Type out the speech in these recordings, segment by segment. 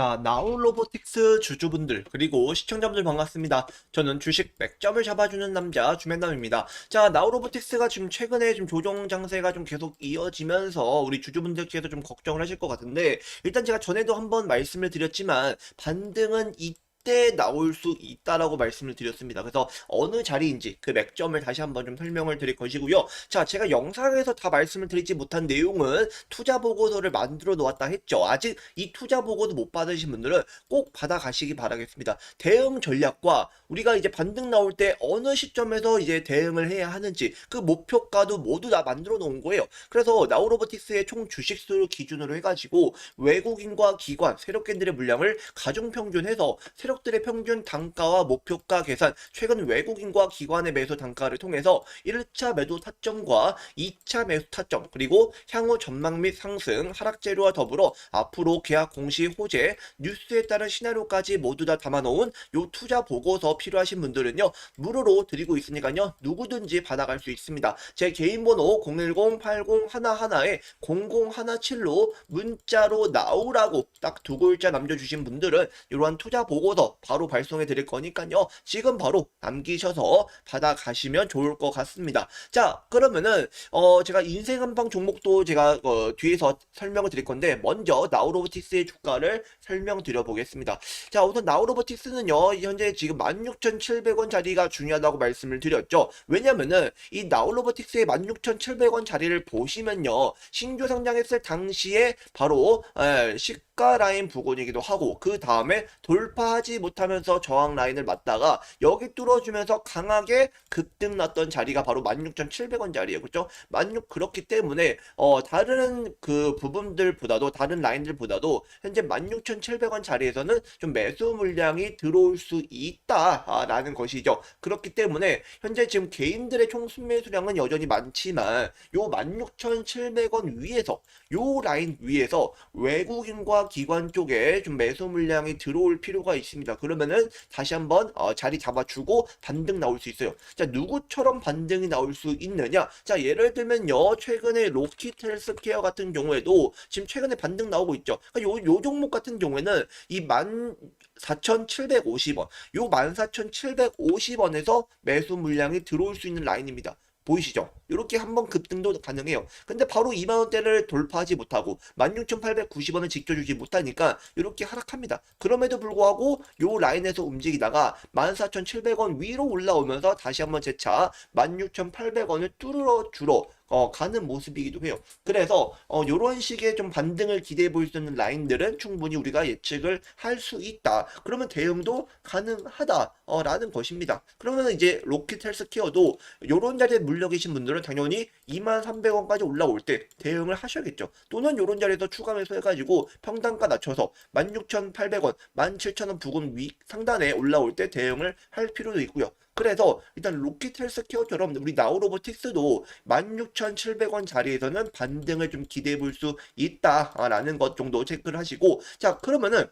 자, 나우 로보틱스 주주분들, 그리고 시청자분들 반갑습니다. 저는 주식 100점을 잡아주는 남자 주맨남입니다. 자, 나우 로보틱스가 지금 최근에 좀 조정 장세가 좀 계속 이어지면서 우리 주주분들께서 좀 걱정을 하실 것 같은데, 일단 제가 전에도 한번 말씀을 드렸지만, 반등은 이 때 나올 수 있다라고 말씀을 드렸습니다. 그래서 어느 자리인지 그 맥점을 다시 한번 좀 설명을 드릴 것이고요. 자, 제가 영상에서 다 말씀을 드리지 못한 내용은 투자 보고서를 만들어 놓았다 했죠. 아직 이 투자 보고도 못 받으신 분들은 꼭 받아 가시기 바라겠습니다. 대응 전략과 우리가 이제 반등 나올 때 어느 시점에서 이제 대응을 해야 하는지 그 목표가도 모두 다 만들어 놓은 거예요. 그래서 나우로보틱스의 총 주식수를 기준으로 해가지고 외국인과 기관, 세력견들의 물량을 가중 평균해서 세력 들의 평균 단가와 목표가 계산, 최근 외국인과 기관의 매수 단가를 통해서 1차 매도 타점과 2차 매수 타점, 그리고 향후 전망 및 상승, 하락 재료와 더불어 앞으로 계약 공시 호재, 뉴스에 따른 시나리오까지 모두 다 담아놓은 요 투자 보고서 필요하신 분들은요, 무료로 드리고 있으니까요, 누구든지 받아갈 수 있습니다. 제 개인 번호 010-80-11에 0017로 문자로 나오라고 딱 두 글자 남겨주신 분들은 이러한 투자 보고서 바로 발송해 드릴 거니까요. 지금 바로 남기셔서 받아가시면 좋을 것 같습니다. 자, 그러면은 어 제가 인생 한방 종목도 제가 어, 뒤에서 설명을 드릴 건데 먼저 나우로보틱스의 주가를 설명드려 보겠습니다. 자, 우선 나우로보틱스는요. 현재 지금 16,700원 자리가 중요하다고 말씀을 드렸죠. 왜냐면은 이 나우로보틱스의 16,700원 자리를 보시면요. 신규 상장했을 당시에 바로 에, 시가 라인 부근이기도 하고 그 다음에 돌파하지 못하면서 저항 라인을 맞다가 여기 뚫어주면서 강하게 급등 났던 자리가 바로 16,700원 자리예요. 그렇죠? 16 그렇기 때문에 어 다른 그 부분들보다도 다른 라인들보다도 현재 16,700원 자리에서는 좀 매수 물량이 들어올 수 있다라는 것이죠. 그렇기 때문에 현재 지금 개인들의 총 순매수량은 여전히 많지만 요 16,700원 위에서 요 라인 위에서 외국인과 기관 쪽에 좀 매수 물량이 들어올 필요가 있습니다. 그러면은 다시 한번 어, 자리 잡아주고 반등 나올 수 있어요. 자, 누구처럼 반등이 나올 수 있느냐? 자, 예를 들면요. 최근에 로키텔 스퀘어 같은 경우에도 지금 최근에 반등 나오고 있죠. 그러니까 요, 요 종목 같은 경우에는 이 만 4,750원, 요 14,750원에서 매수 물량이 들어올 수 있는 라인입니다. 보이시죠? 이렇게 한번 급등도 가능해요. 근데 바로 2만원대를 돌파하지 못하고 16,890원을 지켜주지 못하니까 이렇게 하락합니다. 그럼에도 불구하고 요 라인에서 움직이다가 14,700원 위로 올라오면서 다시 한번 재차 16,800원을 뚫어 주러 어, 가는 모습이기도 해요. 그래서 어, 이런 식의 좀 반등을 기대해 볼 수 있는 라인들은 충분히 우리가 예측을 할 수 있다. 그러면 대응도 가능하다라는 것입니다. 그러면 이제 로켓 헬스케어도 이런 자리에 물려 계신 분들은 당연히 2,300원까지 올라올 때 대응을 하셔야겠죠. 또는 이런 자리에서 추가 매수 해가지고 평단가 낮춰서 16,800원, 17,000원 부근 위 상단에 올라올 때 대응을 할 필요도 있고요. 그래서 일단 로켓 헬스케어처럼 우리 나우로보틱스도 16,700원 자리에서는 반등을 좀 기대해 볼 수 있다라는 것 정도 체크를 하시고 자 그러면은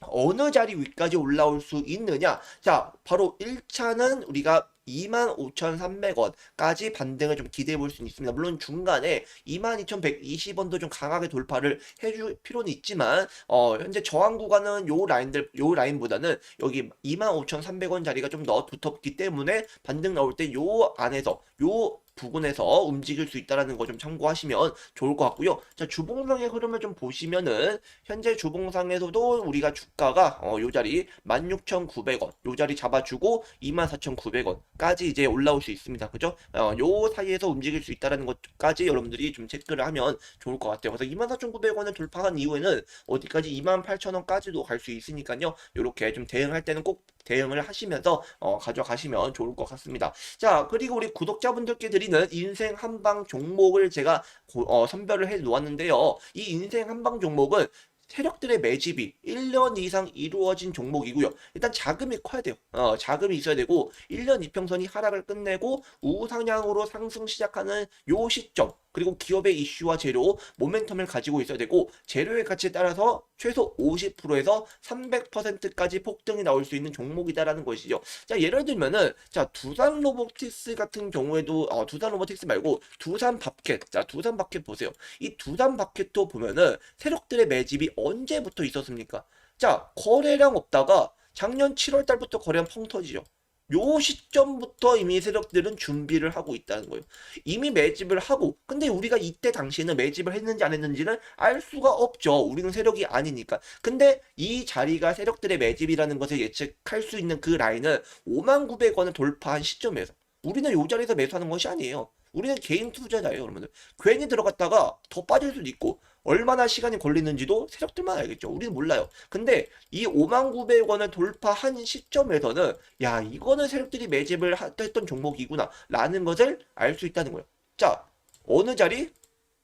어느 자리 위까지 올라올 수 있느냐 자 바로 1차는 우리가 25,300원까지 반등을 좀 기대해 볼 수 있습니다. 물론 중간에 22,120원도 좀 강하게 돌파를 해줄 필요는 있지만 어, 현재 저항 구간은 요 라인들 요 라인보다는 여기 25,300원 자리가 좀 더 두텁기 때문에 반등 나올 때 요 안에서 요 부근에서 움직일 수 있다라는 거 좀 참고하시면 좋을 것 같고요. 자, 주봉상의 흐름을 좀 보시면은 현재 주봉상에서도 우리가 주가가 어, 요 자리 16,900원 요 자리 잡아주고 24,900원까지 이제 올라올 수 있습니다. 그죠? 어, 요 사이에서 움직일 수 있다라는 것까지 여러분들이 좀 체크를 하면 좋을 것 같아요. 그래서 24,900원을 돌파한 이후에는 어디까지 28,000원까지도 갈 수 있으니까요. 요렇게 좀 대응할 때는 꼭 대응을 하시면서 어, 가져가시면 좋을 것 같습니다. 자, 그리고 우리 구독자분들께 드리는 인생 한방 종목을 제가 고, 어, 선별을 해 놓았는데요. 이 인생 한방 종목은 세력들의 매집이 1년 이상 이루어진 종목이고요. 일단 자금이 커야 돼요. 어, 자금이 있어야 되고 1년 이평선이 하락을 끝내고 우상향으로 상승 시작하는 요 시점 그리고 기업의 이슈와 재료, 모멘텀을 가지고 있어야 되고 재료의 가치에 따라서 최소 50%에서 300%까지 폭등이 나올 수 있는 종목이다라는 것이죠. 자, 예를 들면은 자, 두산 로보틱스 같은 경우에도 어, 두산 로보틱스 말고 두산 밥켓. 자, 두산 밥켓 보세요. 이 두산 밥켓도 보면은 세력들의 매집이 언제부터 있었습니까? 자, 거래량 없다가 작년 7월 달부터 거래량 펑 터지죠. 요 시점부터 이미 세력들은 준비를 하고 있다는 거예요. 이미 매집을 하고, 근데 우리가 이때 당시에는 매집을 했는지 안 했는지는 알 수가 없죠. 우리는 세력이 아니니까. 근데 이 자리가 세력들의 매집이라는 것을 예측할 수 있는 그 라인은 5만 900원을 돌파한 시점에서 우리는 요 자리에서 매수하는 것이 아니에요. 우리는 개인 투자자예요, 여러분들. 괜히 들어갔다가 더 빠질 수도 있고, 얼마나 시간이 걸리는지도 세력들만 알겠죠. 우리는 몰라요. 근데 이 5만 900원을 돌파한 시점에서는, 야, 이거는 세력들이 매집을 하- 했던 종목이구나, 라는 것을 알 수 있다는 거예요. 자, 어느 자리?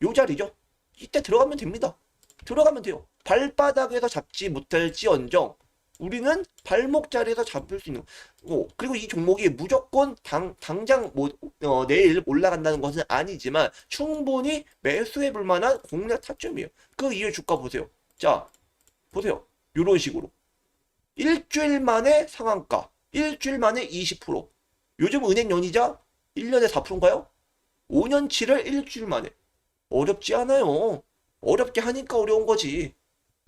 요 자리죠. 이때 들어가면 됩니다. 들어가면 돼요. 발바닥에서 잡지 못할지언정, 우리는 발목 자리에서 잡을 수 있는 거. 그리고 이 종목이 무조건 당, 당장 뭐, 어, 내일 올라간다는 것은 아니지만 충분히 매수해 볼 만한 공략 타점이에요. 그 이후 주가 보세요. 자, 보세요. 이런 식으로. 일주일 만에 상한가. 일주일 만에 20%. 요즘 은행 연이자 1년에 4%인가요? 5년치를 일주일 만에. 어렵지 않아요. 어렵게 하니까 어려운 거지.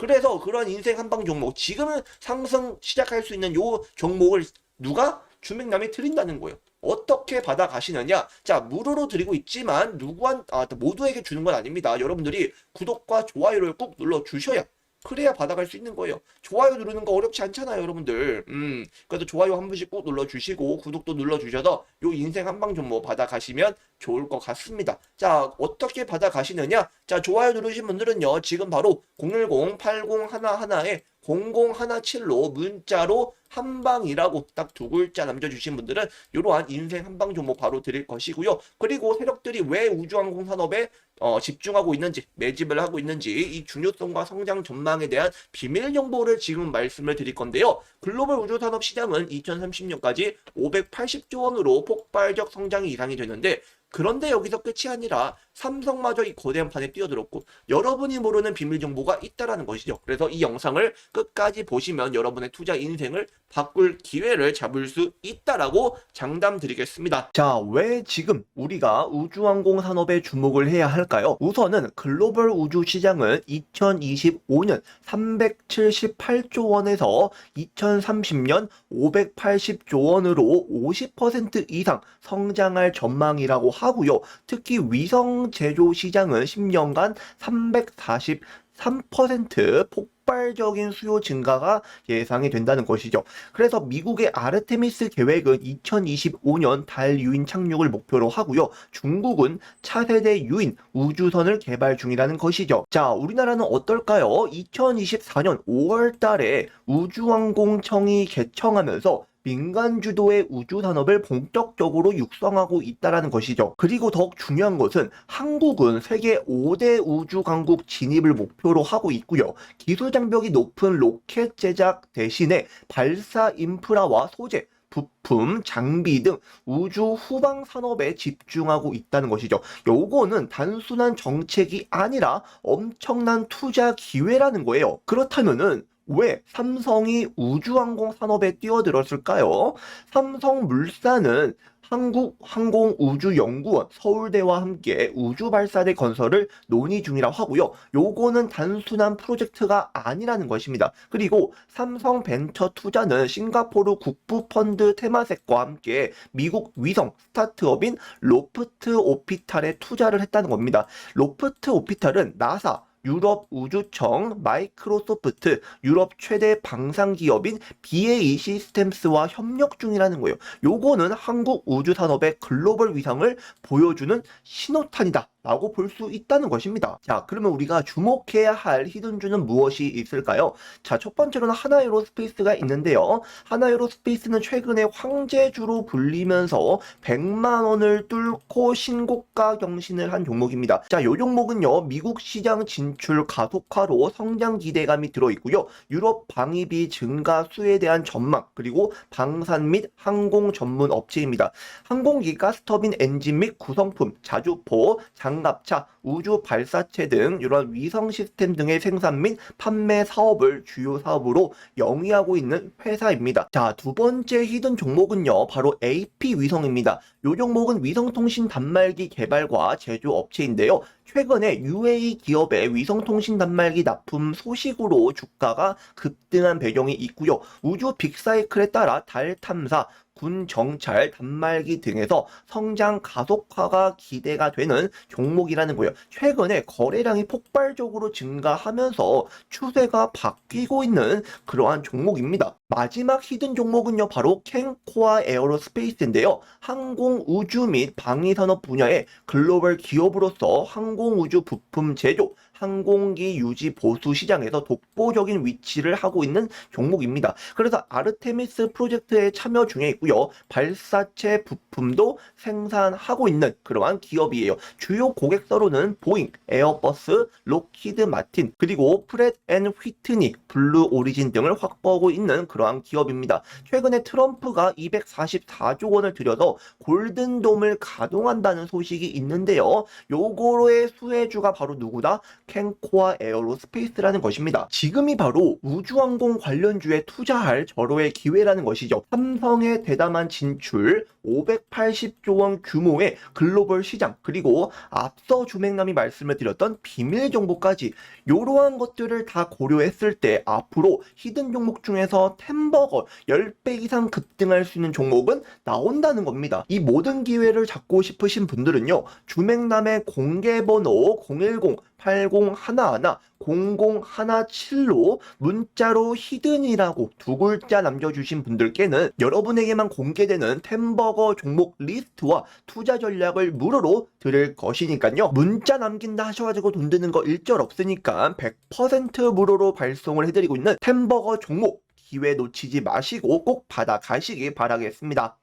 그래서 그러한 인생 한방 종목, 지금은 상승 시작할 수 있는 요 종목을 누가 주맥남이 드린다는 거예요. 어떻게 받아가시느냐? 자, 무료로 드리고 있지만 누구한 아, 모두에게 주는 건 아닙니다. 여러분들이 구독과 좋아요를 꾹 눌러 주셔야 그래야 받아갈 수 있는 거예요. 좋아요 누르는 거 어렵지 않잖아요, 여러분들. 음, 그래도 좋아요 한 번씩 꼭 눌러주시고 구독도 눌러주셔서 요 인생 한방 종목 받아가시면 좋을 것 같습니다. 자, 어떻게 받아가시느냐? 자, 좋아요 누르신 분들은요, 지금 바로 010-8011에 0017로 문자로 한방이라고 딱 두 글자 남겨주신 분들은 이러한 인생 한방 종목 바로 드릴 것이고요. 그리고 세력들이 왜 우주항공 산업에 어, 집중하고 있는지, 매집을 하고 있는지, 이 중요성과 성장 전망에 대한 비밀 정보를 지금 말씀을 드릴 건데요. 글로벌 우주 산업 시장은 2030년까지 580조 원으로 폭발적 성장이 예상이 되는데, 그런데 여기서 끝이 아니라 삼성마저 이 거대한 판에 뛰어들었고 여러분이 모르는 비밀 정보가 있다라는 것이죠. 그래서 이 영상을 끝까지 보시면 여러분의 투자 인생을 바꿀 기회를 잡을 수 있다라고 장담 드리겠습니다. 자, 왜 지금 우리가 우주항공 산업에 주목을 해야 할까요? 우선은 글로벌 우주 시장은 2025년 378조 원에서 2030년 580조 원으로 50% 이상 성장할 전망이라고 하고요. 특히 위성 제조 시장은 10년간 343% 폭발적인 수요 증가가 예상이 된다는 것이죠. 그래서 미국의 아르테미스 계획은 2025년 달 유인 착륙을 목표로 하고요. 중국은 차세대 유인 우주선을 개발 중이라는 것이죠. 자, 우리나라는 어떨까요? 2024년 5월 달에 우주항공청이 개청하면서 민간 주도의 우주 산업을 본격적으로 육성하고 있다라는 것이죠. 그리고 더욱 중요한 것은 한국은 세계 5대 우주 강국 진입을 목표로 하고 있고요. 기술 장벽이 높은 로켓 제작 대신에 발사 인프라와 소재, 부품, 장비 등 우주 후방 산업에 집중하고 있다는 것이죠. 요거는 단순한 정책이 아니라 엄청난 투자 기회라는 거예요. 그렇다면은 왜 삼성이 우주항공 산업에 뛰어들었을까요? 삼성물산은 한국항공우주연구원 서울대와 함께 우주발사대 건설을 논의 중이라고 하고요. 요거는 단순한 프로젝트가 아니라는 것입니다. 그리고 삼성벤처투자는 싱가포르 국부펀드 테마섹과 함께 미국 위성 스타트업인 로프트 오피탈에 투자를 했다는 겁니다. 로프트 오피탈은 나사, 유럽 우주청, 마이크로소프트, 유럽 최대 방산 기업인 BAE 시스템스와 협력 중이라는 거예요. 요거는 한국 우주 산업의 글로벌 위상을 보여주는 신호탄이다. 라고 볼 수 있다는 것입니다. 자, 그러면 우리가 주목해야 할 히든주는 무엇이 있을까요? 자, 첫 번째로는 하나에로스페이스가 있는데요. 하나에로스페이스는 최근에 황제주로 불리면서 100만 원을 뚫고 신고가 경신을 한 종목입니다. 자, 요 종목은요. 미국 시장 진출 가속화로 성장 기대감이 들어 있고요. 유럽 방위비 증가 수에 대한 전망, 그리고 방산 및 항공 전문 업체입니다. 항공기 가스터빈 엔진 및 구성품, 자주포, 장 갑차, 우주 발사체 등 이런 위성 시스템 등의 생산 및 판매 사업을 주요 사업으로 영위하고 있는 회사입니다. 자, 두 번째 히든 종목은요, 바로 AP 위성입니다. 이 종목은 위성통신 단말기 개발과 제조 업체인데요. 최근에 UAE 기업의 위성통신 단말기 납품 소식으로 주가가 급등한 배경이 있고요. 우주 빅사이클에 따라 달 탐사, 군 정찰, 단말기 등에서 성장 가속화가 기대가 되는 종목이라는 거예요. 최근에 거래량이 폭발적으로 증가하면서 추세가 바뀌고 있는 그러한 종목입니다. 마지막 히든 종목은요, 바로 캔코아 에어로스페이스인데요. 항공 우주 및 방위 산업 분야의 글로벌 기업으로서 항공 우주 부품 제조, 항공기 유지 보수 시장에서 독보적인 위치를 하고 있는 종목입니다. 그래서 아르테미스 프로젝트에 참여 중에 있고요. 발사체 부품도 생산하고 있는 그러한 기업이에요. 주요 고객사로는 보잉, 에어버스, 로키드 마틴, 그리고 프렛 앤 휘트니, 블루 오리진 등을 확보하고 있는 그러한 기업입니다. 최근에 트럼프가 244조 원을 들여서 골든돔을 가동한다는 소식이 있는데요. 요거로의 수혜주가 바로 누구다? 캔코아 에어로스페이스라는 것입니다. 지금이 바로 우주항공 관련주에 투자할 절호의 기회라는 것이죠. 삼성의 대담한 진출, 580조 원 규모의 글로벌 시장, 그리고 앞서 주맹남이 말씀을 드렸던 비밀 정보까지 이러한 것들을 다 고려했을 때 앞으로 히든 종목 중에서 템버거 10배 이상 급등할 수 있는 종목은 나온다는 겁니다. 이 모든 기회를 잡고 싶으신 분들은요. 주맹남의 공개 번호 010 8011 0017로 문자로 히든이라고 두 글자 남겨주신 분들께는 여러분에게만 공개되는 템버 거 종목 리스트와 투자 전략을 무료로 드릴 것이니까요. 문자 남긴다 하셔가지고 돈 드는 거 일절 없으니까 100% 무료로 발송을 해드리고 있는 템버거 종목 기회 놓치지 마시고 꼭 받아가시기 바라겠습니다.